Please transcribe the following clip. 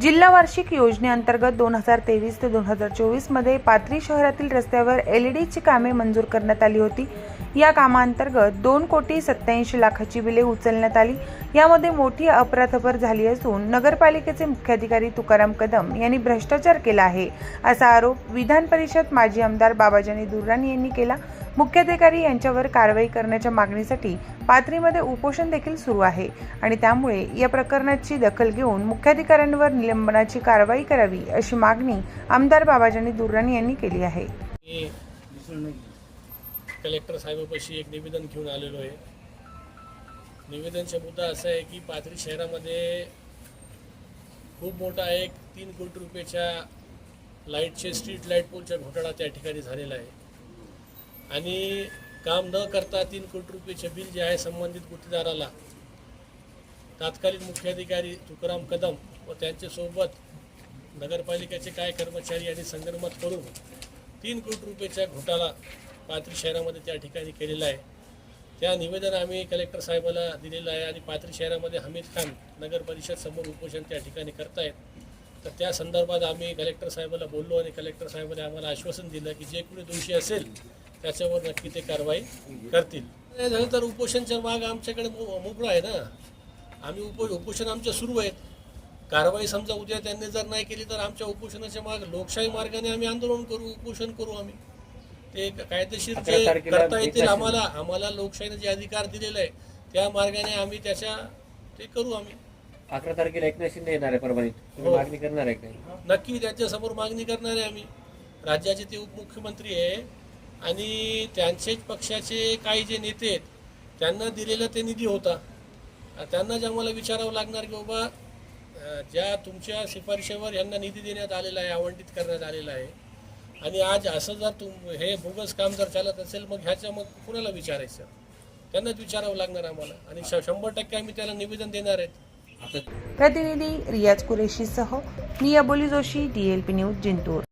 जिल्हा वार्षिक योजनेअंतर्गत दोन हजार तेवीस ते दोन हजार चोवीसमध्ये पाथरी शहरातील रस्त्यावर एल ई डीची कामे मंजूर करण्यात आली होती. या कामांतर्गत दोन कोटी सत्याऐंशी लाखाची बिले उचलण्यात आली. यामध्ये मोठी अफरातफर झाली असून नगरपालिकेचे मुख्याधिकारी तुकाराम कदम यांनी भ्रष्टाचार केला आहे असा आरोप विधान परिषद माजी आमदार बाबाजानी दुर्राणी यांनी केला. मुख्याधिकारी यांच्यावर कारवाई करण्याच्या मागणीसाठी पाथरीमध्ये उपोषण देखील सुरू आहे आणि त्यामुळे या प्रकरणाची दखल घेऊन मुख्याधिकाऱ्यांवर निलंबनाची कारवाई करावी अशी मागणी आमदार बाबाजानी दुर्राणी यांनी केली आहे. कलेक्टर साहेबापाशी एक निवेदन घेऊन आलेलो आहे. निवेदनचा मुद्दा असा आहे की पाथरी शहरामध्ये खूप मोठा एक तीन कोटी रुपयाच्या लाईटचे स्ट्रीट लाइट पोलचा घोटाळा त्या ठिकाणी झालेला आहे. आणि काम न करता तीन कोटी रुपयेचे बिल जे आहे संबंधित गुत्तेदाराला तात्कालीन मुख्याधिकारी तुकाराम कदम व त्यांच्यासोबत नगरपालिकेचे काय कर्मचारी यांनी संगनमत करून तीन कोटी रुपयेच्या घोटाळा पाथरी शहरामध्ये त्या ठिकाणी केलेला आहे. त्या निवेदन आम्ही कलेक्टर साहेबाला दिलेलं आहे आणि पाथरी शहरामध्ये हमीद खान नगर परिषद समोर उपोषण त्या ठिकाणी करतायत. तर त्या संदर्भात आम्ही कलेक्टर साहेबाला बोललो आणि कलेक्टर साहेबाने आम्हाला आश्वासन दिलं की जे कोणी दोषी असेल त्याच्यावर नक्की ते कारवाई करतील. झालं तर उपोषणच्या माग आमच्याकडे मोकळं आहे ना. आम्ही उप उपोषण आमच्या सुरू आहेत. कारवाई समजा उद्या त्यांनी जर नाही केली तर आमच्या उपोषणाच्या माग लोकशाही मार्गाने आम्ही आंदोलन करू उपोषण करू आम्ही. ते कायदेशीर जे करता एक येतील. आम्हाला आम्हाला लोकशाहीने जे अधिकार दिलेले आहे त्या मार्गाने आम्ही त्याच्या ते करू आम्ही. अकरा तारखेला एकनाथ शिंदे येणार आहे परभणीत. हो. मागणी करणार आहे काय नक्की त्यांच्यासमोर मागणी करणार आहे आम्ही. राज्याचे ते उपमुख्यमंत्री आहे आणि त्यांचेच पक्षाचे काही जे नेते आहेत त्यांना दिलेला ते निधी होता. त्यांना त्यांनाच आम्हाला विचारावं लागणार की बाबा ज्या तुमच्या शिफारशीवर यांना निधी देण्यात आलेला आहे आवंटित करण्यात आलेला आहे आणि आज असं जर तुम हे बोगस काम जर चालत असेल मग ह्याचं मग कुणाला विचारायचं? त्यांनाच विचारावं लागणार आम्हाला. आणि श- शंभर टक्के आम्ही त्याला निवेदन देणार आहेत. प्रतिनिधी रियाज कुरेशीसह मी अबोली जोशी डीएलपी न्यूज जिंतूर.